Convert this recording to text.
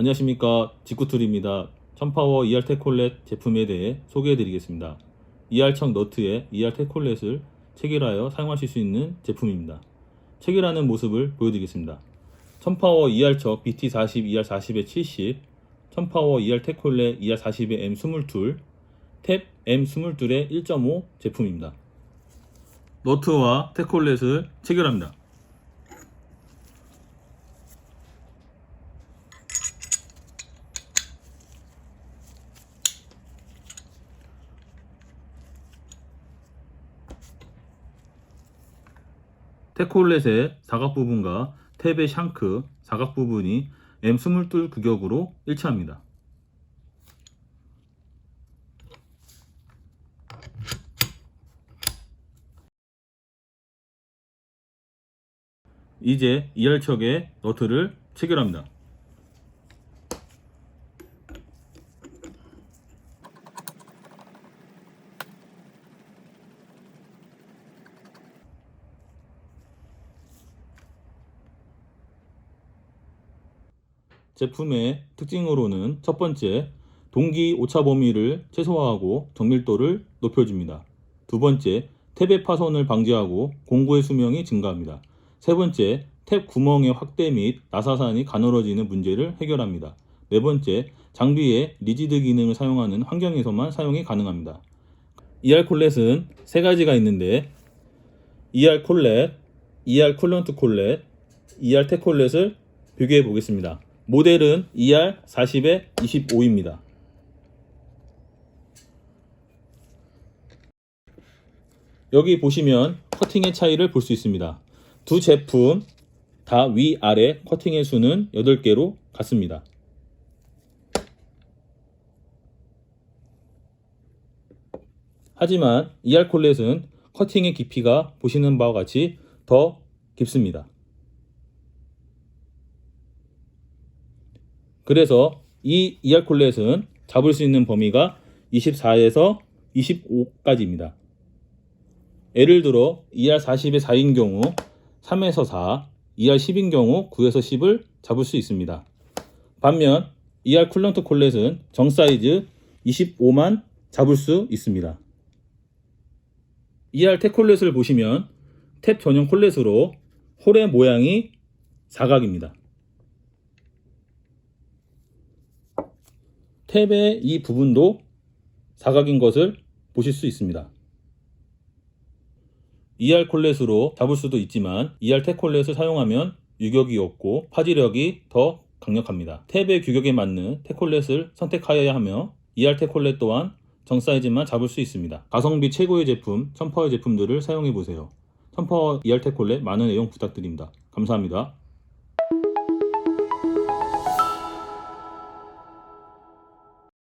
안녕하십니까 직구툴입니다. 천파워 ER 테콜렛 제품에 대해 소개해 드리겠습니다. ER청 너트에 ER 테콜렛을 체결하여 사용하실 수 있는 제품입니다. 체결하는 모습을 보여드리겠습니다. 천파워 ER척 BT40, ER40에 70, 천파워 ER 테콜렛 ER40에 M22, 탭 M22의 1.5 제품입니다. 너트와 테콜렛을 체결합니다. 테콜렛의 사각 부분과 탭의 샹크 사각 부분이 M22 규격으로 일치합니다. 이제 이열척에 너트를 체결합니다. 제품의 특징으로는 첫 번째, 동기 오차 범위를 최소화하고 정밀도를 높여줍니다. 두 번째, 탭의 파손을 방지하고 공구의 수명이 증가합니다. 세 번째, 탭 구멍의 확대 및 나사산이 가늘어지는 문제를 해결합니다. 네 번째, 장비의 리지드 기능을 사용하는 환경에서만 사용이 가능합니다. ER 콜렛은 세 가지가 있는데 ER 콜렛, ER 쿨런트 콜렛, ER 테 콜렛을 비교해 보겠습니다. 모델은 ER 40에 25입니다. 여기 보시면 커팅의 차이를 볼 수 있습니다. 두 제품 다 위아래 커팅의 수는 8개로 같습니다. 하지만 ER 콜렛은 커팅의 깊이가 보시는 바와 같이 더 깊습니다. 그래서 이 ER 콜렛은 잡을 수 있는 범위가 24에서 25까지입니다. 예를 들어 ER 40의 4인 경우 3에서 4, ER 10인 경우 9에서 10을 잡을 수 있습니다. 반면 ER 쿨런트 콜렛은 정 사이즈 25만 잡을 수 있습니다. ER 탭 콜렛을 보시면 탭 전용 콜렛으로 홀의 모양이 사각입니다. 탭의 이 부분도 사각인 것을 보실 수 있습니다. ER 콜렛으로 잡을 수도 있지만 ER 탭 콜렛을 사용하면 유격이 없고 파지력이 더 강력합니다. 탭의 규격에 맞는 탭 콜렛을 선택하여야 하며 ER 탭 콜렛 또한 정 사이즈만 잡을 수 있습니다. 가성비 최고의 제품, 천파의 제품들을 사용해 보세요. 천파와 ER 탭 콜렛 많은 애용 부탁드립니다. 감사합니다.